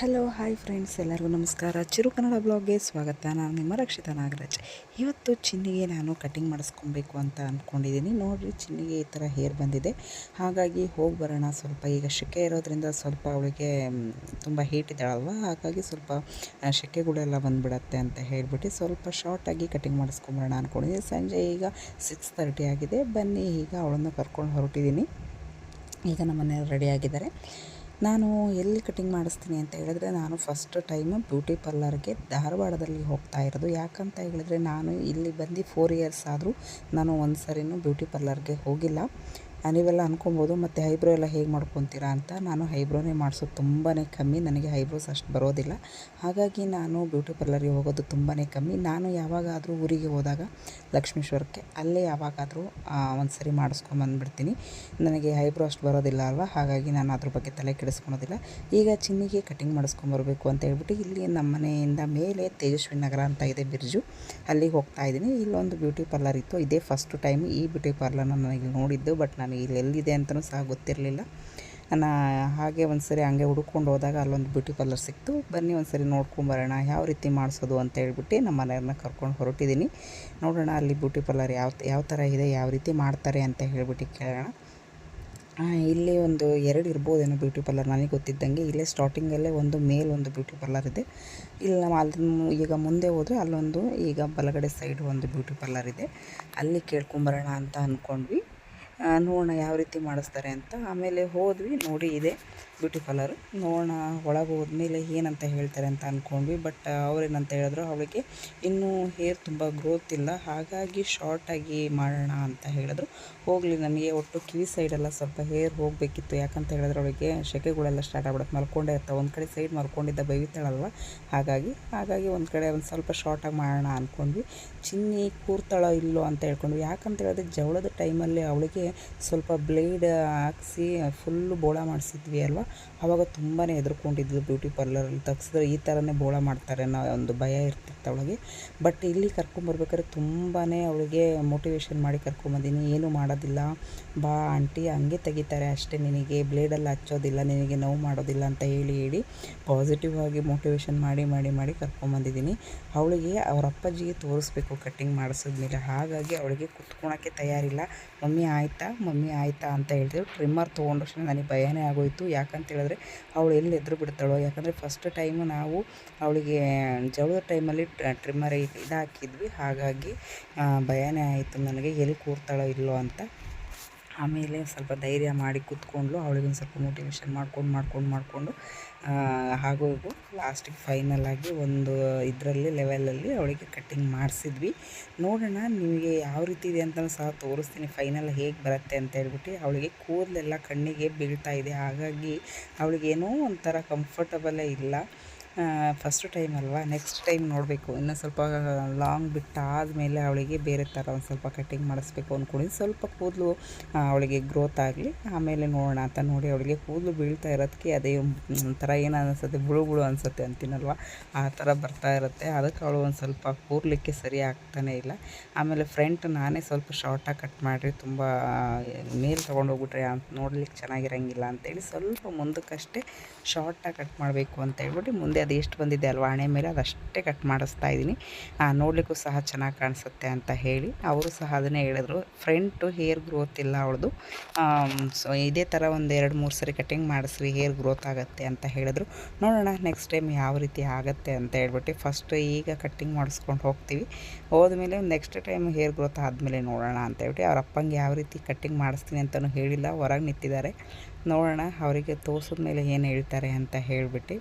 Hello hi friends ಎಲ್ಲರಿಗೂ ನಮಸ್ಕಾರ. ಚಿರು ಕನ್ನಡ ಬ್ಲಾಗ್ಗೆ ಸ್ವಾಗತ. ನಾನು ನಿಮ್ಮ ರಕ್ಷಿತಾ ನಾಗರಾಜ್. ಇವತ್ತು ಚಿನ್ನಿಗೆ ನಾನು ಕಟಿಂಗ್ ಮಾಡಿಸ್ಕೊಬೇಕು ಅಂತ ಅಂದ್ಕೊಂಡಿದ್ದೀನಿ ನೋಡಿರಿ, ಚಿನ್ನಿಗೆ ಈ ಥರ ಹೇರ್ ಬಂದಿದೆ. ಹಾಗಾಗಿ ಹೋಗಿ ಬರೋಣ. ಸ್ವಲ್ಪ ಈಗ ಶೆಕೆ ಇರೋದ್ರಿಂದ ಸ್ವಲ್ಪ ಅವಳಿಗೆ ತುಂಬ ಹೀಟ್ ಇದ್ದಾಳಲ್ವ ಹಾಗಾಗಿ ಸ್ವಲ್ಪ ಶೆಕೆಗಳೆಲ್ಲ ಬಂದುಬಿಡತ್ತೆ ಅಂತ ಹೇಳಿಬಿಟ್ಟು ಸ್ವಲ್ಪ ಶಾರ್ಟಾಗಿ ಕಟಿಂಗ್ ಮಾಡಿಸ್ಕೊಂಬರೋಣ ಅಂದ್ಕೊಂಡಿದ್ದೀನಿ ಸಂಜೆ ಈಗ ಸಿಕ್ಸ್ ತರ್ಟಿ ಆಗಿದೆ. ಬನ್ನಿ, ಈಗ ಅವಳನ್ನು ಕರ್ಕೊಂಡು ಹೊರಟಿದ್ದೀನಿ ಈಗ ನಮ್ಮನೆ ರೆಡಿಯಾಗಿದ್ದಾರೆ ನಾನು ಎಲ್ಲಿ ಕಟಿಂಗ್ ಮಾಡಿಸ್ತೀನಿ ಅಂತ ಹೇಳಿದ್ರೆ ನಾನು ಫಸ್ಟ್ ಟೈಮ್ ಬ್ಯೂಟಿ ಪಾರ್ಲರ್ಗೆ ಧಾರವಾಡದಲ್ಲಿ ಹೋಗ್ತಾ ಇರೋದು. ಯಾಕಂತ ಹೇಳಿದ್ರೆ ನಾನು ಇಲ್ಲಿ ಬಂದು ಫೋರ್ ಇಯರ್ಸ್ ಆದರೂ ನಾನು ಒಂದು ಸರಿನೂ ಬ್ಯೂಟಿ ಪಾರ್ಲರ್ಗೆ ಹೋಗಿಲ್ಲ. ನೀವೆಲ್ಲ ಅಂದ್ಕೊಬೋದು ಮತ್ತು ಹೈಬ್ರೋ ಎಲ್ಲ ಹೇಗೆ ಮಾಡ್ಕೊತೀರಾ ಅಂತ ನಾನು ಹೈಬ್ರೋನೇ ಮಾಡಿಸೋದು ತುಂಬಾ ಕಮ್ಮಿ. ನನಗೆ ಹೈಬ್ರೋಸ್ ಅಷ್ಟು ಬರೋದಿಲ್ಲ. ಹಾಗಾಗಿ ನಾನು ಬ್ಯೂಟಿ ಪಾರ್ಲರಿಗೆ ಹೋಗೋದು ತುಂಬಾ ಕಮ್ಮಿ. ನಾನು ಯಾವಾಗಾದರೂ ಊರಿಗೆ ಹೋದಾಗ ಲಕ್ಷ್ಮೀಶ್ವರಕ್ಕೆ, ಅಲ್ಲೇ ಯಾವಾಗಾದರೂ ಒಂದು ಸರಿ ಮಾಡಿಸ್ಕೊಂಬಂದ್ಬಿಡ್ತೀನಿ ನನಗೆ ಹೈಬ್ರೋ ಅಷ್ಟು ಬರೋದಿಲ್ಲ ಅಲ್ವಾ? ಹಾಗಾಗಿ ನಾನು ಅದ್ರ ಬಗ್ಗೆ ತಲೆ ಕೆಡಿಸ್ಕೊಳೋದಿಲ್ಲ. ಈಗ ಚಿನ್ನಿಗೆ ಕಟಿಂಗ್ ಮಾಡಿಸ್ಕೊಂಬರ್ಬೇಕು ಅಂತ ಹೇಳ್ಬಿಟ್ಟು ಇಲ್ಲಿ ನಮ್ಮ ಮನೆಯಿಂದ ಮೇಲೆ ತೇಜಸ್ವಿ ನಗರ ಅಂತ ಇದೆ ಬಿರ್ಜು. ಅಲ್ಲಿಗೆ ಹೋಗ್ತಾ ಇದ್ದೀನಿ. ಇಲ್ಲೊಂದು ಬ್ಯೂಟಿ ಪಾರ್ಲರ್ ಇತ್ತು. ಇದೇ ಫಸ್ಟ್ ಟೈಮ್ ಈ ಬ್ಯೂಟಿ ಪಾರ್ಲರ್ನ ನನಗೆ ನೋಡಿದ್ದು, ಬಟ್ ನಾನು ನನಗೆ ಇಲ್ಲಿ ಎಲ್ಲಿದೆ ಅಂತಲೂ ಸಹ ಗೊತ್ತಿರಲಿಲ್ಲ. ನಾನು ಹಾಗೆ ಒಂದು ಸರಿ ಹಂಗೆ ಹುಡ್ಕೊಂಡು ಹೋದಾಗ ಅಲ್ಲೊಂದು ಬ್ಯೂಟಿ ಪಾರ್ಲರ್ ಸಿಕ್ತು. ಬನ್ನಿ ಒಂದು ಸರಿ ನೋಡ್ಕೊಂಬರೋಣ ಯಾವ ರೀತಿ ಮಾಡಿಸೋದು ಅಂತ ಹೇಳ್ಬಿಟ್ಟು ನಮ್ಮ ಮನೆಯವ್ರನ್ನ ಕರ್ಕೊಂಡು ಹೊರಟಿದ್ದೀನಿ. ನೋಡೋಣ ಅಲ್ಲಿ ಬ್ಯೂಟಿ ಪಾರ್ಲರ್ ಯಾವ ಯಾವ ಥರ ಇದೆ, ಯಾವ ರೀತಿ ಮಾಡ್ತಾರೆ ಅಂತ ಹೇಳ್ಬಿಟ್ಟು ಕೇಳೋಣ. ಇಲ್ಲಿ ಒಂದು ಎರಡು ಇರ್ಬೋದೇನೋ ಬ್ಯೂಟಿ ಪಾರ್ಲರ್ ನನಗೆ ಗೊತ್ತಿದ್ದಂಗೆ. ಇಲ್ಲೇ ಸ್ಟಾರ್ಟಿಂಗಲ್ಲೇ ಒಂದು ಮೇಲ್ ಒಂದು ಬ್ಯೂಟಿ ಪಾರ್ಲರ್ ಇದೆ. ಇಲ್ಲಿ ನಾವು ಅಲ್ಲಿ ಈಗ ಮುಂದೆ ಹೋದರೆ ಅಲ್ಲೊಂದು ಈಗ ಬಲಗಡೆ ಸೈಡ್ ಒಂದು ಬ್ಯೂಟಿ ಪಾರ್ಲರ್ ಇದೆ. ಅಲ್ಲಿ ಕೇಳ್ಕೊಂಬರೋಣ ಅಂತ ಅಂದ್ಕೊಂಡ್ವಿ. ನೋಡೋಣ ಯಾವ ರೀತಿ ಮಾಡಿಸ್ತಾರೆ ಅಂತ. ಆಮೇಲೆ ಹೋದ್ವಿ, ನೋಡಿ ಇದೆ ಬ್ಯೂಟಿ ಪಾರ್ಲರ್ ನೋಡೋಣ, ಒಳಗೆ ಹೋದ್ಮೇಲೆ ಏನಂತ ಹೇಳ್ತಾರೆ ಅಂತ ಅಂದ್ಕೊಂಡ್ವಿ ಬಟ್ ಅವ್ರೇನಂತ ಹೇಳಿದ್ರು, ಅವಳಿಗೆ ಇನ್ನೂ ಹೇರ್ ತುಂಬ ಗ್ರೋತ್ ಇಲ್ಲ, ಹಾಗಾಗಿ ಶಾರ್ಟಾಗಿ ಮಾಡೋಣ ಅಂತ ಹೇಳಿದ್ರು. ಹೋಗಲಿ ನಮಗೆ, ಒಟ್ಟು ಕಿವಿ ಸೈಡೆಲ್ಲ ಸ್ವಲ್ಪ ಹೇರ್ ಹೋಗಬೇಕಿತ್ತು. ಯಾಕಂತ ಹೇಳಿದ್ರೆ ಅವಳಿಗೆ ಶೆಕೆಗಳೆಲ್ಲ ಸ್ಟಾರ್ಟ್ ಆಗ್ಬಿಡುತ್ತೆ. ಮಲ್ಕೊಂಡೇ ಇರ್ತಾವೆ ಒಂದು ಕಡೆ ಸೈಡ್ ಮಲ್ಕೊಂಡಿದ್ದ ಬೈತಾಳಲ್ವ ಹಾಗಾಗಿ ಹಾಗಾಗಿ ಒಂದು ಕಡೆ ಒಂದು ಸ್ವಲ್ಪ ಶಾರ್ಟಾಗಿ ಮಾಡೋಣ ಅಂದ್ಕೊಂಡ್ವಿ ಚಿನ್ನಿ ಕೂರ್ತಾಳೋ ಇಲ್ಲೋ ಅಂತ ಹೇಳ್ಕೊಂಡ್ವಿ. ಯಾಕಂತ ಹೇಳಿದ್ರೆ ಜವಳದ ಟೈಮಲ್ಲಿ ಅವಳಿಗೆ ಸ್ವಲ್ಪ ಬ್ಲೇಡ್ ಹಾಕ್ಸಿ ಫುಲ್ಲು ಬೋಳ ಮಾಡಿಸಿದ್ವಿ ಅಲ್ವಾ? ಆವಾಗ ತುಂಬಾ ಹೆದರ್ಕೊಂಡಿದ್ಲು ಬ್ಯೂಟಿ ಪಾರ್ಲರಲ್ಲಿ ತಗ್ಸಿದ್ರೆ ಈ ಥರನೇ ಬೋಳ ಮಾಡ್ತಾರೆ ಅನ್ನೋ ಒಂದು ಭಯ ಇರ್ತಿತ್ತು ಅವಳಿಗೆ. ಬಟ್ ಇಲ್ಲಿ ಕರ್ಕೊಂಬರ್ಬೇಕಾದ್ರೆ ತುಂಬಾ ಅವಳಿಗೆ ಮೋಟಿವೇಶನ್ ಮಾಡಿ ಕರ್ಕೊಂಬಂದಿನಿ ಏನು ಮಾಡೋದಿಲ್ಲ. ಬಾ ಆಂಟಿ, ಹಂಗೆ ತೆಗಿತಾರೆ ಅಷ್ಟೇ ನಿನಗೆ. ಬ್ಲೇಡಲ್ಲಿ ಹಚ್ಚೋದಿಲ್ಲ, ನಿನಗೆ ನೋವು ಮಾಡೋದಿಲ್ಲ ಅಂತ ಹೇಳಿ ಹೇಳಿ ಪಾಸಿಟಿವ್ ಆಗಿ ಮೋಟಿವೇಶನ್ ಮಾಡಿ ಮಾಡಿ ಮಾಡಿ ಕರ್ಕೊಂಬಂದಿದ್ದೀನಿ ಅವಳಿಗೆ ಅವ್ರ ಅಪ್ಪಾಜಿಗೆ ತೋರಿಸ್ಬೇಕು ಕಟ್ಟಿಂಗ್ ಮಾಡಿಸಿದ್ಮೇಲೆ. ಹಾಗಾಗಿ ಅವಳಿಗೆ ಕುತ್ಕೊಳಕ್ಕೆ ತಯಾರಿಲ್ಲ. ಮಮ್ಮಿ, ಆಯಿತಾ. ಮಮ್ಮಿ ಆಯಿತಾ ಅಂತ ಹೇಳಿದ್ರು. ಟ್ರಿಮ್ಮರ್ ತೊಗೊಂಡಷ್ಟು ನನಗೆ ಭಯನೇ ಆಗೋಯಿತು. ಯಾಕಂತ ಹೇಳಿದ್ರೆ ಅವಳು ಎಲ್ಲಿ ಎದ್ರು ಬಿಡ್ತಾಳೋ? ಯಾಕಂದರೆ ಫಸ್ಟ್ ಟೈಮು ನಾವು ಅವಳಿಗೆ ಜವಳದ ಟೈಮಲ್ಲಿ ಟ್ರಿಮ್ಮರ್ ಇದಾಕಿದ್ವಿ. ಹಾಗಾಗಿ ಭಯನೇ ಆಯಿತು ನನಗೆ. ಎಲ್ಲಿ ಕೂರ್ತಾಳೋ ಇಲ್ಲೋ ಅಂತ. ಆಮೇಲೆ ಸ್ವಲ್ಪ ಧೈರ್ಯ ಮಾಡಿ ಕೂತ್ಕೊಂಡ್ಲು ಅವಳಿಗೊಂದು ಸ್ವಲ್ಪ ಮೋಟಿವೇಶನ್ ಮಾಡ್ಕೊಂಡು ಮಾಡ್ಕೊಂಡು, ಮಾಡಿಕೊಂಡು ಹಾಗೂ ಲಾಸ್ಟಿಗೆ ಲಾಸ್ಟಿಗೆ ಫೈನಲಾಗಿ ಒಂದು ಇದರಲ್ಲಿ ಲೆವೆಲಲ್ಲಿ ಅವಳಿಗೆ ಕಟ್ಟಿಂಗ್ ಮಾಡಿಸಿದ್ವಿ. ನೋಡೋಣ ನಿಮಗೆ ಯಾವ ರೀತಿ ಇದೆ ಅಂತ ಸಹ ತೋರಿಸ್ತೀನಿ. ಫೈನಲ್ ಹೇಗೆ ಬರುತ್ತೆ ಅಂತ ಹೇಳ್ಬಿಟ್ಟು ಅವಳಿಗೆ ಕೂದಲೆಲ್ಲ ಕಣ್ಣಿಗೆ ಬೀಳ್ತಾ ಇದೆ. ಹಾಗಾಗಿ ಅವಳಿಗೇನೋ ಒಂಥರ ಕಂಫರ್ಟಬಲೇ ಇಲ್ಲ. ಫಸ್ಟ್ ಟೈಮ್ ಅಲ್ವಾ? ನೆಕ್ಸ್ಟ್ ಟೈಮ್ ನೋಡಬೇಕು. ಇನ್ನು ಸ್ವಲ್ಪ ಲಾಂಗ್ ಬಿಟ್ಟಾದಮೇಲೆ ಅವಳಿಗೆ ಬೇರೆ ಥರ ಒಂದು ಸ್ವಲ್ಪ ಕಟ್ಟಿಂಗ್ ಮಾಡಿಸ್ಬೇಕು ಅಂದ್ಕೊಂಡಿದ್ದು ಸ್ವಲ್ಪ ಕೂದಲು ಅವಳಿಗೆ ಗ್ರೋತ್ ಆಗಲಿ, ಆಮೇಲೆ ನೋಡೋಣ ಅಂತ ನೋಡಿ ಅವಳಿಗೆ ಕೂದಲು ಬೀಳ್ತಾ ಇರೋದಕ್ಕೆ ಅದೇ ಒಂಥರ ಏನು ಅನಿಸುತ್ತೆ? ಬುಳು ಬುಳು ಅನಿಸುತ್ತೆ ಅಂತೀನಲ್ವ? ಆ ಥರ ಬರ್ತಾ ಇರುತ್ತೆ. ಅದಕ್ಕೆ ಅವಳು ಒಂದು ಸ್ವಲ್ಪ ಕೂರ್ಲಿಕ್ಕೆ ಸರಿ ಆಗ್ತಾನೇ ಇಲ್ಲ. ಆಮೇಲೆ ಫ್ರಂಟ್ ನಾನೇ ಸ್ವಲ್ಪ ಶಾರ್ಟಾಗಿ ಕಟ್ ಮಾಡಿರಿ, ತುಂಬ ಮೇಲೆ ತೊಗೊಂಡೋಗ್ಬಿಟ್ರೆ ಅಂತ ನೋಡ್ಲಿಕ್ಕೆ ಚೆನ್ನಾಗಿರಂಗಿಲ್ಲ ಅಂತೇಳಿ ಸ್ವಲ್ಪ ಮುಂದಕ್ಕಷ್ಟೇ ಶಾರ್ಟಾಗಿ ಕಟ್ ಮಾಡಬೇಕು ಅಂತ ಹೇಳ್ಬಿಟ್ಟು ಮುಂದೆ ಅದು ಎಷ್ಟು ಬಂದಿದೆ ಅಲ್ವಾ ಹಣೆ ಮೇಲೆ ಅದಷ್ಟೇ ಕಟ್ ಮಾಡಿಸ್ತಾ ಇದ್ದೀನಿ. ನೋಡಲಿಕ್ಕೂ ಸಹ ಚೆನ್ನಾಗಿ ಕಾಣಿಸುತ್ತೆ ಅಂತ ಹೇಳಿ. ಅವರು ಸಹ ಅದನ್ನೇ ಹೇಳಿದ್ರು. ಫ್ರಂಟು ಹೇರ್ ಗ್ರೋತ್ ಇಲ್ಲ ಅವಳದು. ಸೊ ಇದೇ ಥರ ಒಂದು ಎರಡು ಮೂರು ಸರಿ ಕಟಿಂಗ್ ಮಾಡಿಸ್ರಿ, ಹೇರ್ ಗ್ರೋತ್ ಆಗುತ್ತೆ ಅಂತ ಹೇಳಿದ್ರು. ನೋಡೋಣ ನೆಕ್ಸ್ಟ್ ಟೈಮ್ ಯಾವ ರೀತಿ ಆಗುತ್ತೆ ಅಂತ ಹೇಳ್ಬಿಟ್ಟು ಫಸ್ಟ್ ಈಗ ಕಟ್ಟಿಂಗ್ ಮಾಡಿಸ್ಕೊಂಡು ಹೋಗ್ತೀವಿ. ಹೋದ್ಮೇಲೆ ನೆಕ್ಸ್ಟ್ ಟೈಮ್ ಹೇರ್ ಗ್ರೋತ್ ಆದಮೇಲೆ ನೋಡೋಣ ಅಂತ ಹೇಳ್ಬಿಟ್ಟು ಅವ್ರ ಅಪ್ಪಂಗೆ ಯಾವ ರೀತಿ ಕಟ್ಟಿಂಗ್ ಮಾಡಿಸ್ತೀನಿ ಅಂತಲೂ ಹೇಳಿಲ್ಲ. ಹೊರಗೆ ನಿಂತಿದ್ದಾರೆ. ನೋಡೋಣ ಅವರಿಗೆ ತೋರಿಸಿದ ಮೇಲೆ ಏನು ಹೇಳ್ತಾರೆ ಅಂತ ಹೇಳಿಬಿಟ್ಟು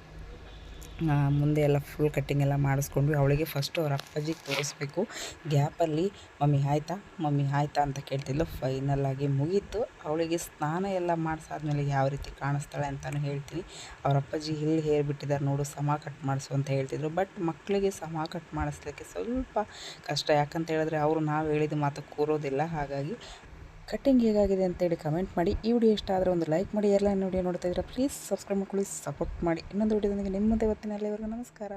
ಮುಂದೆ ಎಲ್ಲ ಫುಲ್ ಕಟ್ಟಿಂಗ್ ಎಲ್ಲ ಮಾಡಿಸ್ಕೊಂಡ್ವಿ ಅವಳಿಗೆ ಫಸ್ಟು ಅವ್ರ ಅಪ್ಪಾಜಿಗೆ ತೋರಿಸ್ಬೇಕು. ಗ್ಯಾಪಲ್ಲಿ ಮಮ್ಮಿ ಆಯಿತಾ? ಮಮ್ಮಿ ಆಯಿತಾ? ಅಂತ ಕೇಳ್ತಿದ್ಲು. ಫೈನಲ್ಲಾಗಿ ಮುಗೀತು. ಅವಳಿಗೆ ಸ್ನಾನ ಎಲ್ಲ ಮಾಡಿಸಾದ್ಮೇಲೆ ಯಾವ ರೀತಿ ಕಾಣಿಸ್ತಾಳೆ ಅಂತಲೂ ಹೇಳ್ತೀನಿ. ಅವ್ರ ಅಪ್ಪಾಜಿ ಇಲ್ಲಿ ಹೇರ್ ಬಿಟ್ಟಿದ್ದಾರೆ ನೋಡು, ಸಮ ಕಟ್ ಮಾಡಿಸು ಅಂತ ಹೇಳ್ತಿದ್ರು. ಬಟ್ ಮಕ್ಕಳಿಗೆ ಸಮ ಕಟ್ ಮಾಡಿಸ್ಲಿಕ್ಕೆ ಸ್ವಲ್ಪ ಕಷ್ಟ. ಯಾಕಂತ ಹೇಳಿದ್ರೆ ಅವರು ನಾವು ಹೇಳಿದ ಮಾತು ಕೂರೋದಿಲ್ಲ. ಹಾಗಾಗಿ ಕಟ್ಟಿಂಗ್ ಹೇಗಾಗಿದೆ ಅಂತೇಳಿ ಕಮೆಂಟ್ ಮಾಡಿ. ಈ ವಿಡಿಯೋ ಇಷ್ಟ ಆದರೆ ಒಂದು ಲೈಕ್ ಮಾಡಿ, ಎಲ್ಲ ವಿಡಿಯೋ ನೋಡ್ತಾ ಇದ್ರೆ ಪ್ಲೀಸ್ ಸಬ್ಸ್ಕ್ರೈಬ್ ಮಾಡ್ಕೊಳ್ಳಿ ಸಪೋರ್ಟ್ ಮಾಡಿ. ಇನ್ನೊಂದು ವಿಡಿಯೋದೊಂದಿಗೆ ನಿಮ್ಮದೇ ಮುಂದೆ ಅಲ್ಲಿವರೆಗೂ ನಮಸ್ಕಾರ.